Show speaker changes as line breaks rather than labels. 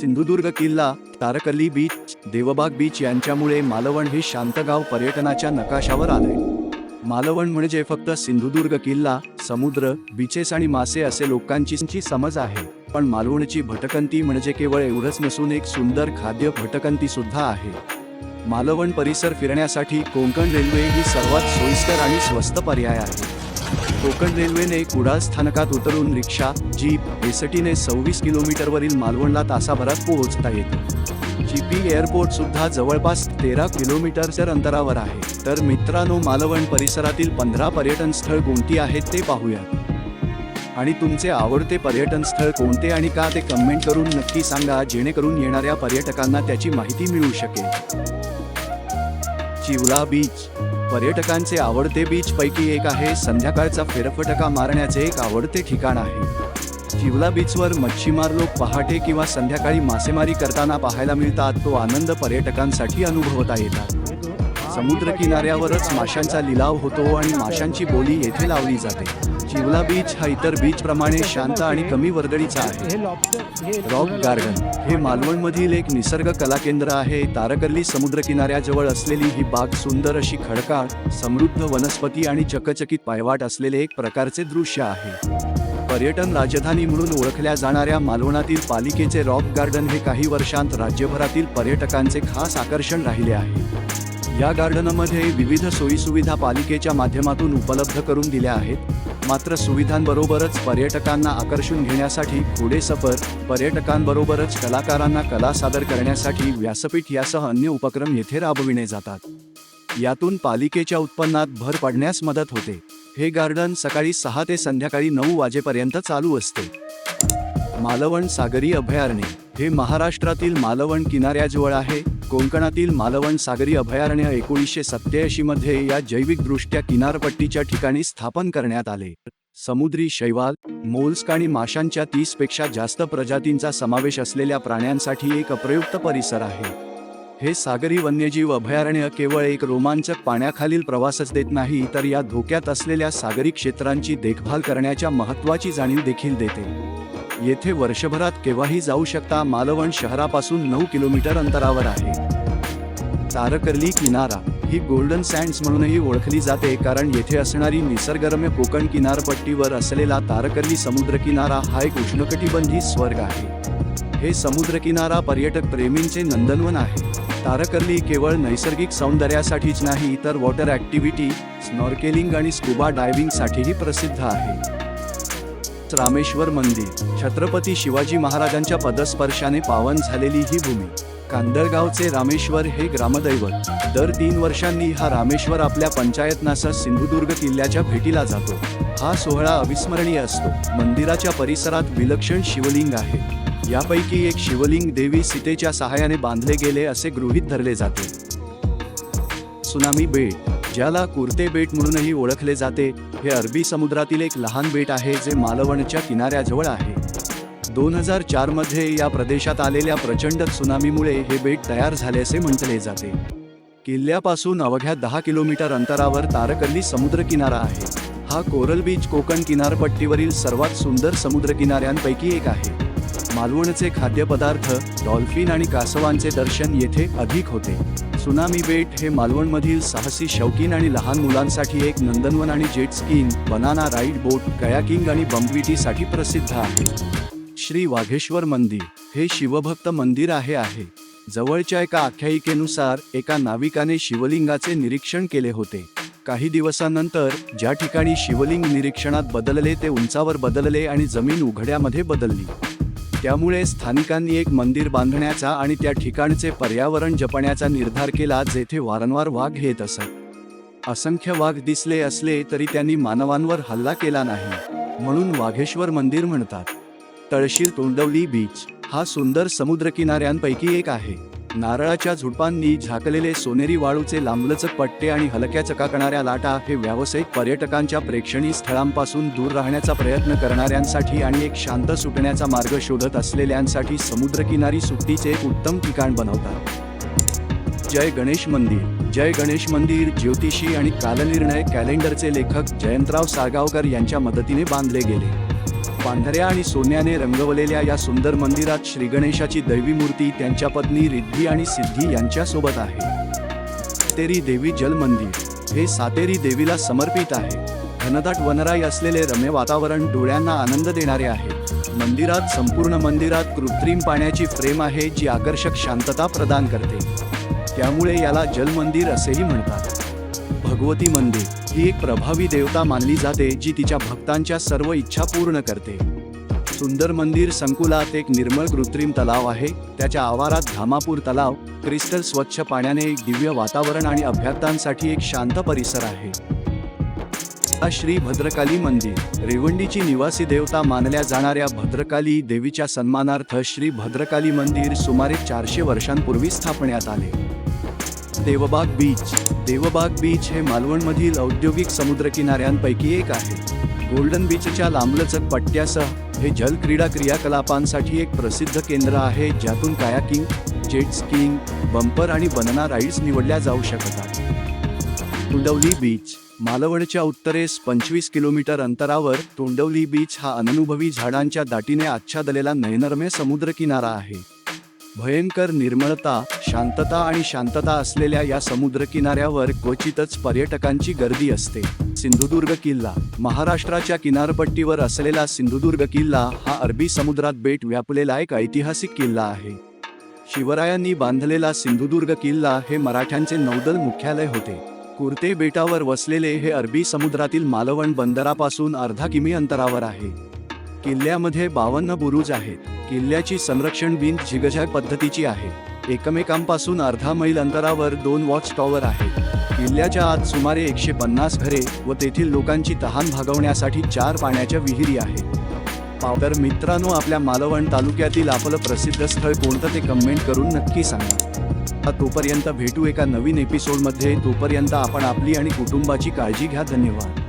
सिंधुदुर्ग किल्ला तारकली beach Devbag beach यांच्यामुळे मालवण हे शांत गाव पर्यटनाच्या नकाशावर आले मालवण म्हणजे फक्त सिंधुदुर्ग किल्ला समुद्र बीचेस आणि मासे असे लोकांची समज आहे. पण मालवणची भटकंती म्हणजे केवळ एवढंच नसून एक सुंदर खाद्य भटकंती सुद्धा आहे. मालवण परिसर फिरण्यासाठी कोंकण रेल्वे ही सर्वात सोयीस्कर आणि स्वस्त पर्याय आहे. कोकण रेल्वेने कुडाळ स्थानकात उतरून रिक्षा जीप एसटीने सव्वीस किलोमीटरवरील मालवणला तासाभरात पोहोचता येते. जीपी एअरपोर्ट सुद्धा जवळपास तेरा किलोमीटरच्या अंतरावर आहे. तर मित्रांनो मालवण परिसरातील पंधरा पर्यटन स्थळ कोणती आहेत ते पाहूयात. आणि तुमचे आवडते पर्यटन स्थळ कोणते आणि का ते कमेंट करून नक्की सांगा जेणेकरून येणाऱ्या पर्यटकांना त्याची माहिती मिळू शकेल. चिवला बीच. पर्यटकांचे आवडते बीच पैकी एक आहे. संध्याकाळचा फेरफटका मारण्याचे एक आवडते ठिकाण आहे. किवला बीचवर मच्छीमार लोक पहाटे किंवा संध्याकाळी मासेमारी करताना पाहायला मिळतात. तो आनंद पर्यटकांसाठी अनुभवता येतात. समुद्र किनाऱ्यावरच माशांचा लिलाव होतो आणि माशांची बोली येथे लावली जाते. चिवला बीच हा इतर बीच प्रमाणे शांत आणि कमी वर्दळीचा आहे. रॉक गार्डन हे मालवणमधील एक निसर्ग कला केंद्र आहे. तारकर्ली समुद्र किनाऱ्याजवळ असलेली ही बाग सुंदर अशी खडकाळ समृद्ध वनस्पती आणि चकचकीत पायवाट असलेले एक प्रकारचे दृश्य आहे. पर्यटन राजधानी म्हणून ओळखल्या जाणाऱ्या मालवणातील पालिकेचे रॉक गार्डन हे काही वर्षांत राज्यभरातील पर्यटकांचे खास आकर्षण राहिले आहे. या गार्डनमध्ये विविध सोयीसुविधा पालिकेच्या माध्यमातून उपलब्ध करून दिल्या आहेत. मात्र सुविधांबरोबरच पर्यटकांना आकर्षून घेण्यासाठी पुढे सफर पर्यटकांबरोबरच कलाकारांना कला सादर करण्यासाठी व्यासपीठ यासह अन्य उपक्रम येथे राबविणे जातात. यातून पालिकेच्या उत्पन्नात भर पडण्यास मदत होते. हे गार्डन सकाळी सहा ते संध्याकाळी नऊ वाजेपर्यंत चालू असते. मालवण सागरी अभयारण्य. हे महाराष्ट्रातील मालवण किनाऱ्याजवळ आहे. कोकणातील मालवण सागरी अभयारण्य एकोणीसशे सत्याऐंशी मध्ये या जैविकदृष्ट्या किनारपट्टीच्या ठिकाणी स्थापन करण्यात आले. समुद्री शैवाल मोल्स्क आणि माशांच्या तीसपेक्षा जास्त प्रजातींचा समावेश असलेल्या प्राण्यांसाठी एक अप्रयुक्त परिसर आहे. हे सागरी वन्यजीव अभयारण्य केवळ एक रोमांचक पाण्याखालील प्रवासच देत नाही तर या धोक्यात असलेल्या सागरी क्षेत्रांची देखभाल करण्याच्या महत्त्वाची जाणीव देखील देते. येथे वर्षभरात केव्हाही जाऊ शकता मालवण शहरापासून नऊ किलोमीटर अंतरावर आहे. तारकर्ली किनारा ही गोल्डन सँड्स म्हणूनही ओळखली जाते कारण येथे असणारी निसर्गरम्य कोकण किनारपट्टीवर असलेला तारकर्ली समुद्रकिनारा हा एक उष्णकटिबंधी स्वर्ग आहे. हे समुद्रकिनारा पर्यटक प्रेमींचे नंदनवन आहे. तारकर्ली केवळ नैसर्गिक सौंदर्यासाठीच नाही तर वॉटर ॲक्टिव्हिटी स्नॉर्केलिंग आणि स्कुबा डायव्हिंगसाठीही प्रसिद्ध आहे. रामेश्वर मंदिर. छत्रपती शिवाजी महाराजांच्या पदस्पर्शाने पावन झालेली ही भूमी. कांदळगावचे रामेश्वर हे ग्रामदैवत. दर तीन वर्षांनी हा रामेश्वर आपल्या पंचायतनासह सिंधुदुर्ग किल्ल्याच्या भेटीला जातो. हा सोहळा अविस्मरणीय असतो. मंदिराच्या परिसरात विलक्षण शिवलिंग आहे. यापैकी एक शिवलिंग देवी सीतेच्या सहाय्याने बांधले गेले असे गृहीत धरले जाते. सुनामी बेट. ज्याला कुर्ते बेट म्हणूनही ओळखले जाते हे अरबी समुद्रातील एक लहान बेट आहे जे मालवणच्या किनाऱ्याजवळ आहे. दोन हजार चारमध्ये या प्रदेशात आलेल्या प्रचंड सुनामीमुळे हे बेट तयार झाल्याचे म्हटले जाते. किल्ल्यापासून अवघ्या दहा किलोमीटर अंतरावर तारकल्ली समुद्रकिनारा आहे. हा कोरल बीच कोकण किनारपट्टीवरील सर्वात सुंदर समुद्रकिनाऱ्यांपैकी एक आहे. मालवणचे खाद्यपदार्थ डॉल्फिन आणि कासवांचे दर्शन येथे अधिक होते. सुनामी बेट हे मालवणमधील साहसी शौकीन आणि लहान मुलांसाठी एक नंदनवन आणि jet skiing banana ride boat kayaking आणि बंबविटीसाठी प्रसिद्ध आहे. श्री वाघेश्वर मंदिर हे शिवभक्त मंदिर आहे आहे. जवळच्या एका आख्यायिकेनुसार एका नाविकाने शिवलिंगाचे निरीक्षण केले होते. काही दिवसानंतर ज्या ठिकाणी शिवलिंग निरीक्षणात बदलले ते उंचावर बदलले आणि जमीन उघड्यामध्ये बदलली. त्यामुळे स्थानिकांनी एक मंदिर बांधण्याचा आणि त्या ठिकाणचे पर्यावरण जपण्याचा निर्धार केला जेथे वारंवार वाघ येत असत. असंख्य वाघ दिसले असले तरी त्यांनी मानवांवर हल्ला केला नाही म्हणून वाघेश्वर मंदिर म्हणतात. तळशील तोंडवली बीच हा सुंदर समुद्रकिनाऱ्यांपैकी एक आहे. नारळाच्या झुडपांनी झाकलेले सोनेरी वाळूचे लांबलचक पट्टे आणि हलक्या चकाकणाऱ्या लाटा हे व्यावसायिक पर्यटकांच्या प्रेक्षणीय स्थळांपासून दूर राहण्याचा प्रयत्न करणाऱ्यांसाठी आणि एक शांत सुटण्याचा मार्ग शोधत असलेल्यांसाठी समुद्रकिनारी सुट्टीचे एक उत्तम ठिकाण बनवतात. जय गणेश मंदिर. जय गणेश मंदिर ज्योतिषी आणि कालनिर्णय कॅलेंडरचे लेखक जयंतराव साळगावकर यांच्या मदतीने बांधले गेले. पांढऱ्या आणि सोन्याने रंगवलेल्या या सुंदर मंदिरात श्री गणेशाची दैवी मूर्ती त्यांच्या पत्नी रिद्धी आणि सिद्धी यांच्यासोबत आहे. सातेरी देवी जल मंदिर. हे सातेरी देवीला समर्पित आहे. घनदाट वनराई असलेले रम्य वातावरण डोळ्यांना आनंद देणारे आहे. मंदिरात संपूर्ण मंदिरात कृत्रिम पाण्याची फ्रेम आहे जी आकर्षक शांतता प्रदान करते. त्यामुळे याला जलमंदिर असेही म्हणतात. भगवती मंदिर ही एक प्रभावी देवता मानली जाते जी तिच्या भक्तांच्या सर्व इच्छा पूर्ण करते. सुंदर मंदिर संकुलात एक निर्मळ कृत्रिम तलाव आहे त्याच्या आवारात धामापूर तलाव क्रिस्टल स्वच्छ पाण्याने एक दिव्य वातावरण आणि अभ्यर्थांसाठी एक शांत परिसर आहे. श्री भद्रकाली मंदिर रेवंडीची निवासी देवता मानल्या जाणाऱ्या भद्रकाली देवीच्या सन्मानार्थ श्री भद्रकाली मंदिर सुमारे चारशे वर्षांपूर्वी स्थापण्यात आले. देवबाग बीच. देवबाग बीच हे मालवणमधील औद्योगिक समुद्रकिनाऱ्यांपैकी एक आहे. गोल्डन बीचच्या लांबलचक पट्ट्यासह हे जल क्रीडा क्रियाकलापांसाठी एक प्रसिद्ध केंद्र आहे ज्यातून कायाकिंग जेट स्कीइंग बंपर आणि बनना राईड्स निवडल्या जाऊ शकतात. तोंडवली बीच. मालवणच्या उत्तरेस पंचवीस किलोमीटर अंतरावर तोंडवली बीच हा अननुभवी झाडांच्या दाटीने आच्छादलेला नयनरम्य समुद्रकिनारा आहे. भयंकर निर्मळता शांतता आणि शांतता असलेल्या या समुद्रकिनाऱ्यावर क्वचितच पर्यटकांची गर्दी असते. सिंधुदुर्ग किल्ला महाराष्ट्राच्या किनारपट्टीवर असलेला सिंधुदुर्ग किल्ला हा अरबी समुद्रात बेट व्यापलेला एक ऐतिहासिक किल्ला आहे. शिवरायांनी बांधलेला सिंधुदुर्ग किल्ला हे मराठ्यांचे नौदल मुख्यालय होते. कुर्ते बेटावर वसलेले हे अरबी समुद्रातील मालवण बंदरापासून अर्धा किमी अंतरावर आहे. किल्ल्यामध्ये बावन्न बुरुज आहेत. किल्ल्याची संरक्षण भिंत झिगझॅग पद्धतीची आहे. एकमेकांपासून अर्धा मैल अंतरावर दोन वॉच टॉवर आहेत. किल्ल्याच्या आत सुमारे एकशे पन्नास घरे व तेथील लोकांची तहान भागवण्यासाठी चार पाण्याच्या विहिरी आहेत. पाव- तर मित्रांनो आपल्या मालवण तालुक्यातील आपलं प्रसिद्ध स्थळ कोणतं ते कमेंट करून नक्की सांगा. तोपर्यंत भेटू एका नवीन एपिसोडमध्ये तोपर्यंत आपण आपली आणि कुटुंबाची काळजी घ्या. धन्यवाद.